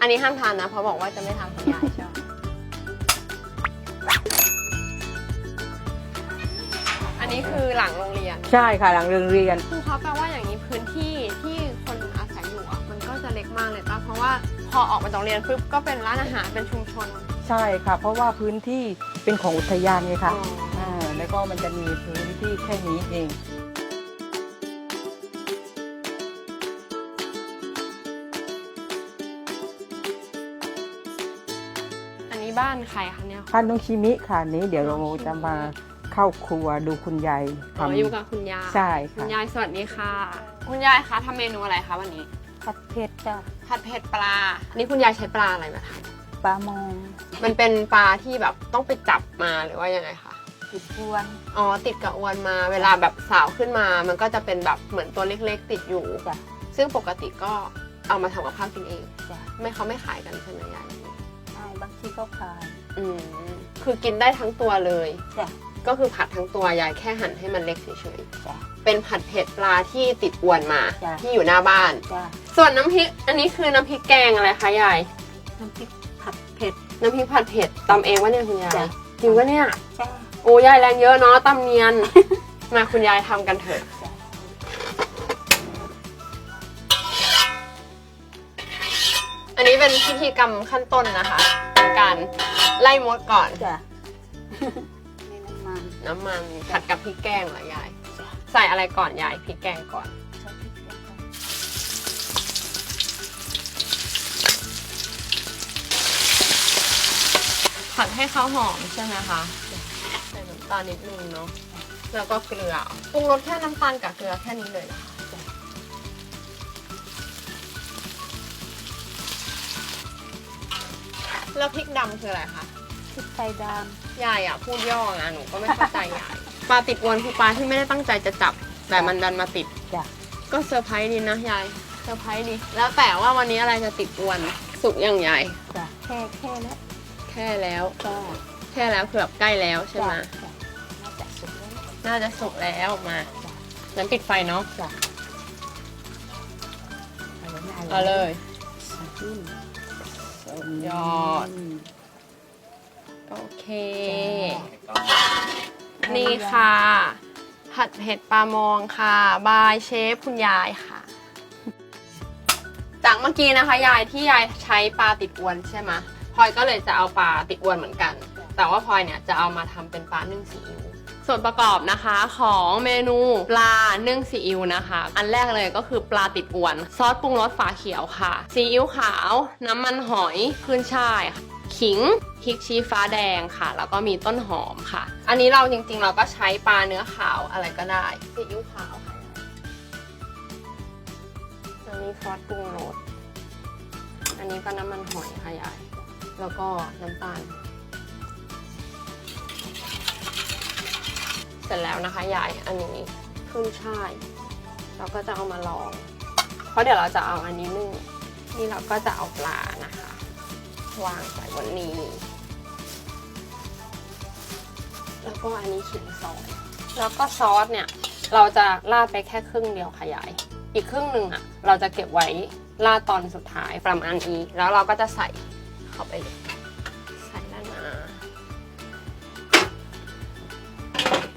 อันนี้ห้ามทานนะเพราะบอกว่าจะไม่ทำคุณยายชอบอันนี้คือหลังโรงเรียนใช่ค่ะหลังเรียนเรียน ครูเขาแปลว่าอย่างนี้พื้นที่ที่คนอาศัยอยู่อะมันก็จะเล็กมากเลยป่ะเพราะว่าพอออกมาจากโรงเรียนปุ๊บก็เป็นร้านอาหารเป็นชุมชนใช่ค่ะ เพราะว่าพื้นที่เป็นของอุทยานไงคะอ๋อ อ่าแล้วก็มันจะมีพื้นที่แค่นี้เอง บ้านใครคะเนี่ยท่านน้องชิมิค่ะนี้ เดี๋ยวเราจะมาเข้าครัวดูคุณยายอ๋อทำอยู่กับคุณยายใช่คุณค่ะยายสวัสดีค่ะ คุณยายคะทำเมนูอะไรคะวันนี้ ผัดเผ็ดจ้ะผัดเผ็ดปลา อันนี้คุณยายใช้ปลาอะไรมาทปลามองำมันเป็นปลาที่แบบต้องไปจับมาหรือว่ายังไงคะ ติดพวนอ๋อติดกับอวนมาเวลาแบบสาวขึ้นมา มันก็จะเป็นแบบเหมือนตัวเล็กๆ ติดอยู่ จ้ะซึ่งปกติก็เอามาทำกับข้าวกินเอง จ้ะไม่เขาไม่ขายกันใช่ไหมยาย ใช่บางทีก็ขายอืมคือกินได้ทั้งตัวเลย จ้ะก็คือผัดทั้งตัวยายแค่หั่นให้มันเล็กเฉยจ้ะ ๆเป็นผัดเผ็ดปลาที่ติดอวนมาจ้ะ ที่อยู่หน้าบ้าน จ้ะส่วนน้ำพริกอันนี้คือน้ำพริกแกงอะไรคะยาย น้ำพริกผัดเผ็ด น้ำพริกผัดเผ็ดตำเองวะเนี่ยคุณยายจ้ะ จริงวะเนี่ย จ้ะโอ้ยายแรงเยอะเนาะตำเนียน มาคุณยายทำกันเถอะ อันนี้เป็นพิธีกรรมขั้นต้นนะคะเป็นการไล่มดก่อน จ้ะนี่น้ำมันน้ำมันผัดกับพริกแกงเหรอยาย จ้ะใส่อะไรก่อนยายพริกแกงก่อนใส่พริกลงไปผัดให้เขาหอมใช่ไหมคะใส่น้ำตาลนิดนึงเนาะแล้วก็เกลือปรุงรสแค่น้ำตาลกับเกลือแค่นี้เลยนะคะ แล้วพริกดำคืออะไรคะพริกไทยดยายอะพูดย่ออะหนูก็ไม่เข้าใจยายปลาติดอวนคือปลาที่ไม่ได้ตั้งใจจะจับ แต่มันดันมาติดำจ้ะก็เซอร์ไพรส์ดีนะยายเซอร์ไพรส์ดีแล้วแต่ว่าวันนี้อะไรจะติดอวนสุกยังยายจ้ะแค่แค่แล้วแค่แล้วจ้ะแค่แล้วคือแบบใกล้แล้วใช่ไหมจ้ะน่าจะสุกแล้วน่าจะสุกแล้วมางั้นปิดไฟเนาะจ้ะเอาเลยนะเอาเลยอืม ยอด โอเค นี่ค่ะ ผัดเผ็ดปลามองค่ะ บายเชฟคุณยายค่ะ จากเมื่อกี้นะคะ ยายที่ยายใช้ปลาติดอวนใช่ไหมพลอยก็เลยจะเอาปลาติดอวนเหมือนกัน แต่ว่าพลอยเนี่ยจะเอามาทำเป็นปลานึ่งซีอิ๊ว ส่วนประกอบนะคะของเมนูปลานึ่งซีอิ๊วนะคะ อันแรกเลยก็คือปลาติดอวน ซอสปรุงรสฝาเขียวค่ะ ซีอิ๊วขาว น้ำมันหอยขึ้นช่ายขิงพริกชี้ฟ้าแดงค่ะ แล้วก็มีต้นหอมค่ะ อันนี้เราจริงๆ เราก็ใช้ปลาเนื้อขาวอะไรก็ได้ซีอิ๊วขาวค่ะอันนี้ซอสปรุงรสอันนี้ก็น้ำมันหอยค่ะยายแล้วก็น้ำตาล เสร็จแล้วนะคะยายอันนี้ขึ้นช่ายเราก็จะเอามาลอง เพราะเดี๋ยวเราจะเอาอันนี้นึ่งนี่เราก็จะเอาปลานะคะ วางใส่บนนี้ แล้วก็อันนี้ขิงซอยแล้วก็ซอสเนี่ย เราจะราดไปแค่ครึ่งเดียวขยาย อีกครึ่งหนึ่งอะ เราจะเก็บไว้ราดตอนสุดท้ายประมาณนี้ แล้วเราก็จะใส่เข้าไปเลย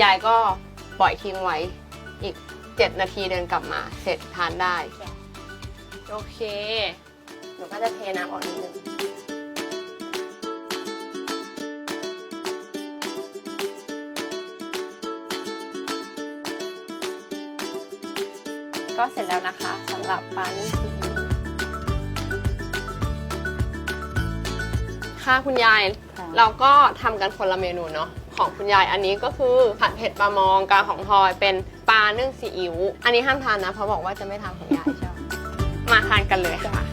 ยายก็ปล่อยทิ้งไว้อีก 7 นาทีเดินกลับมา เสร็จทานได้ โอเค หนูก็จะเทน้ำออกนิดนึงก็เสร็จแล้วนะคะสำหรับปลานึ่งซีอิ๊วค่ะคุณยายค่ะเราก็ทำกันคนละเมนูเนาะ ของคุณยายอันนี้ก็คือผัดเผ็ดปลามองกาของพลอยเป็นปลานึ่งซีอิ๊วอันนี้ห้ามทานนะเพราะบอกว่าจะไม่ทานของยายชอบมาทานกันเลยค่ะ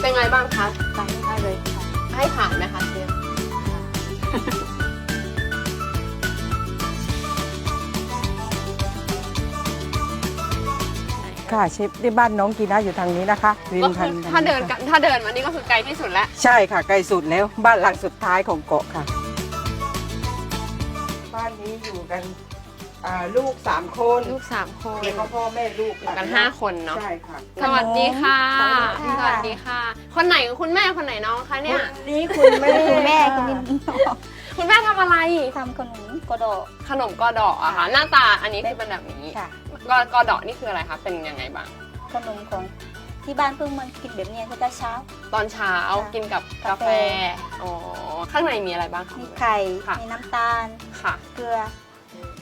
เป็นไงบ้างคะตามได้เลยค่ะให้ผ่านไหมคะเชฟ ค่ะเชฟที่บ้านน้องกีน่าอยู่ทางนี้นะคะริมก็ทาคืงอถ้าเดินกันถ้าเดินมานี่ก็คือไกลที่สุดแล้ว ใช่ค่ะไกลสุดแล้วบ้านหลังสุดท้ายของเกาะค่ะ บ้านนี้อยู่กันอ่าลูกสามคนลูกสามคนแล้วก็พ่อแม่ลูกอยู่กันห้าคนเนาะ ใช่ค่ะ สวัสดีค่ะ สสวัวัสสดีดีค่ะ ค่ะ คนไหนคุณแม่คนไหนน้องคะเนี่ยนี่คุณแม่คุณแม่คุณนินคุณแม่ทำอะไร ทำขนมกระโดดขนมกอดอกอะค่ะ หน้าตาอันนี้คือเป็นแบบนี้ ค่ะ กอกอดอกนี่คืออะไรคะ เป็นยังไงบ้าง ขนมของที่บ้านเพิ่งมากินแบบนี้ก็จะเช้า ตอนเช้าค่ะกินกับกากาแฟ แฟ อ๋อ ข้างในมีอะไรบ้างคะ มีคุณแม่ไข่ ค่ะ มีน้ำตาล ค่ะ เกลือ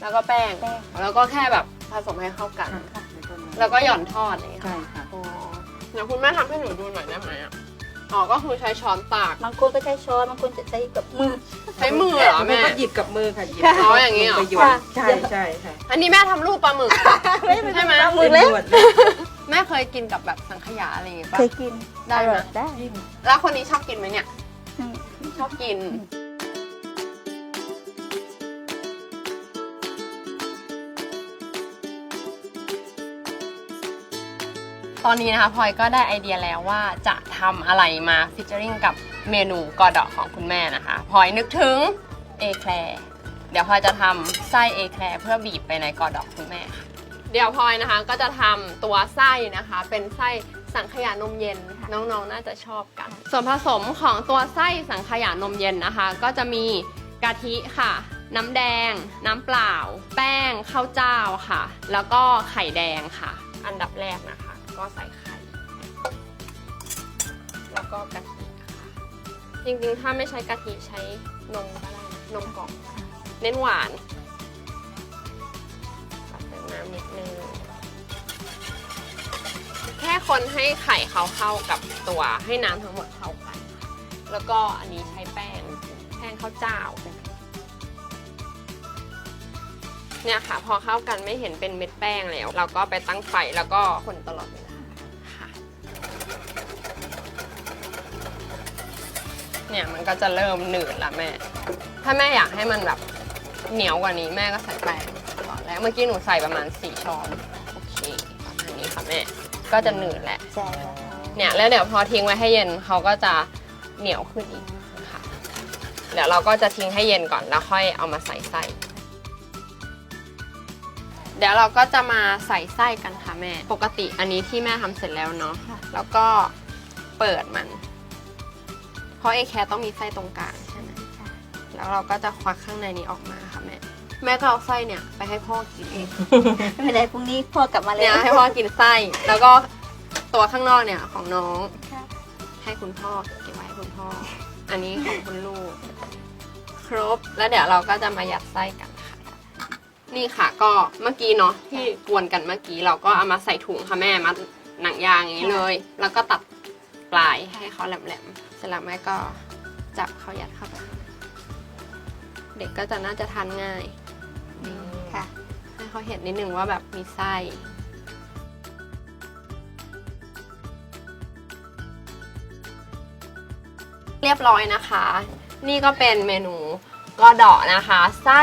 แล้วก็แป้ง แป้ง แล้วก็แค่แบบผสมให้เข้ากัน ค่ะแล้วก็หย่อนทอดอะไรอย่างเงี้ยใช่ค่ะ อ๋อเดี๋ยวคุณแม่ทำให้หนูดูหน่อยได้ไหมอะ อ๋อก็คือใช้ช้อนตัก บางคนก็ใช้ช้อนบางคนจะใช้กับมือ ใช้มือเหรอแม่แม่ก็หยิบกับมือค่ะหยิบอ๋ออย่างงี้เหรอไปหยดค่ะใช่ใช่ค่ะอันนี้แม่ทำรูปปลาหมึก ใช่ไหมมือเล็กป็นหยวดเลยแม่เคยกินกับแบบสังขยาอะไรอย่างเงี้ยปะเคยกินได้ไหม อร่อยได้แล้วคนนี้ชอบกินไหมเนี่ย อืมชอบกิน ตอนนี้นะคะพลอยก็ได้ไอเดียแล้วว่าจะทำอะไรมาฟิชเจอริงกับเมนูกอดอกของคุณแม่นะคะพลอยนึกถึงเอแคลร์เดี๋ยวพลอยจะทำไส้เอแคลร์เพื่อบีบไปในกอดอกคุณแม่ค่ะเดี๋ยวพลอยนะคะก็จะทำตัวไส้นะคะ เป็นไส้สังขยานมเย็นน้องๆน่าจะชอบกัน ส่วนผสมของตัวไส้สังขยานมเย็นนะคะ ก็จะมีกะทิค่ะ น้ำแดง น้ำเปล่า แป้งข้าวเจ้าค่ะ แล้วก็ไข่แดงค่ะ อันดับแรกนะคะ ก็ใส่ไข่ แล้วก็กะทิค่ะจริงๆ ถ้าไม่ใช้กะทิใช้นมก็ได้นะนมกล่องเน้นหวานตัดเติมน้ำนิดนึง แค่คนให้ไข่เขาเข้ากับตัวให้น้ำทั้งหมดเข้ากัน แล้วก็อันนี้ใช้แป้ง แป้งข้าวเจ้า เนี่ยค่ะ พอเข้ากันไม่เห็นเป็นเม็ดแป้งแล้ว เราก็ไปตั้งไฟแล้วก็คนตลอดเวลา เนี่ยมันก็จะเริ่มหนืดละแม่ ถ้าแม่อยากให้มันแบบเหนียวกว่านี้แม่ก็ใส่แป้งก่อนแล้วเมื่อกี้หนูใส่ประมาณ4ช้อนโอเคประมาณนี้ค่ะแม่ก็จะหนืดแหละใช่ค่ะเนี่ยแล้วเดี๋ยวพอทิ้งไว้ให้เย็นเขาก็จะเหนียวขึ้นอีกค่ะ เดี๋ยวเราก็จะทิ้งให้เย็นก่อนแล้วค่อยเอามาใส่ไส้เดี๋ยวเราก็จะมาใส่ไส้กันค่ะแม่ ปกติอันนี้ที่แม่ทำเสร็จแล้วเนาะแล้วก็เปิดมัน เพราะเอแคร์ต้องมีไส้ตรงกลางใช่ไหมค่ะแล้วเราก็จะควักข้างในนี้ออกมาค่ะแม่ แม่ก็เอาไส้เนี่ยไปให้พ่อกินเองไม่เป็นไรพรุ่งนี้พ่อกลับมาแล้เนี่ยวให้พ่อกินไส้ แล้วก็ตัวข้างนอกเนี่ยของน้องค่ะให้คุณพ่อเก็บไว้ให้คุณพ่อ อันนี้ของคุณลูก ครบ แล้วเดี๋ยวเราก็จะมายัดไส้กันค่ะ นี่ค่ะก็เมื่อกี้เนาะที่กวนกันเมื่อกี้เราก็เอามาใส่ถุงค่ะแม่มัดหนังยางอย่างนี้เลย แล้วก็ตัด ปลายให้เขาแหลมๆเสร็จแล้วแม่ก็จับเขายัดเข้าไปเด็กก็จะน่าจะทานง่ายนี่ค่ะ ให้เขาเห็นนิดนึงว่าแบบมีไส้เรียบร้อยนะคะ นี่ก็เป็นเมนูกอดอนะคะ ไส้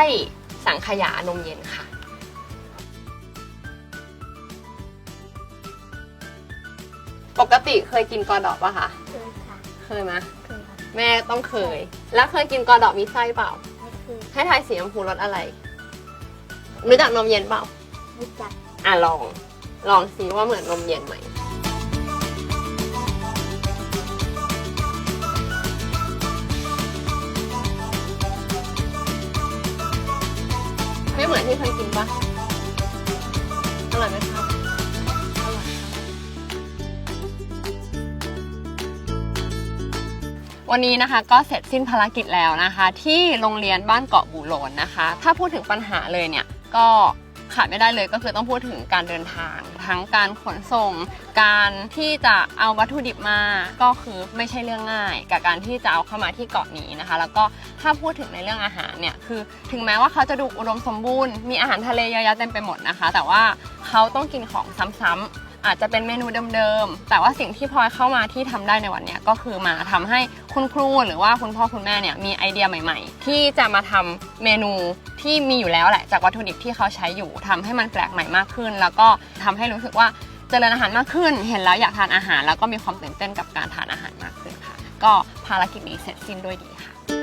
สังขยานมเย็นค่ะ ปกติเคยกินกอดอปะคะเคยค่ะเคยไหมเคยค่ะแม่ต้องเคย แล้วเคยกินกอดอมีไส้เปล่า ไม่เคยให้ทายสีชมพูรสอะไรรู้จักนมเย็นเปล่ารู้จักอะลอง ลองซิว่าเหมือนนมเย็นไหมไม่เหมือนที่เคยกินปะอร่อยไหมครั วันนี้นะคะก็เสร็จสิ้นภารกิจแล้วนะคะ ที่โรงเรียนบ้านเกาะบูโลนนะคะ ถ้าพูดถึงปัญหาเลยเนี่ยก็ขาดไม่ได้เลยก็คือต้องพูดถึงการเดินทาง ทั้งการขนส่ง การที่จะเอาวัตถุดิบมาก็คือไม่ใช่เรื่องง่าย กับการที่จะเอาเข้ามาที่เกาะนี้นะคะ แล้วก็ถ้าพูดถึงในเรื่องอาหารเนี่ยคือถึงแม้ว่าเขาจะดูอุดมสมบูรณ์มีอาหารทะเลเยอะแยะเต็มไปหมดนะคะ แต่ว่าเขาต้องกินของซ้ำๆ อาจจะเป็นเมนูเดิมๆ แต่ว่าสิ่งที่พลอยเข้ามาที่ทำได้ในวันนี้ก็คือมาทำให้คุณครูหรือว่าคุณพ่อคุณแม่เนี่ยมีไอเดียใหม่ๆ ที่จะมาทำเมนูที่มีอยู่แล้วแหละจากวัตถุดิบที่เขาใช้อยู่ทำให้มันแปลกใหม่มากขึ้น แล้วก็ทำให้รู้สึกว่าเจริญอาหารมากขึ้น เห็นแล้วอยากทานอาหาร แล้วก็มีความตื่นเต้นกับการทานอาหารมากขึ้นค่ะ ก็ภารกิจนี้เสร็จสิ้นด้วยดีค่ะ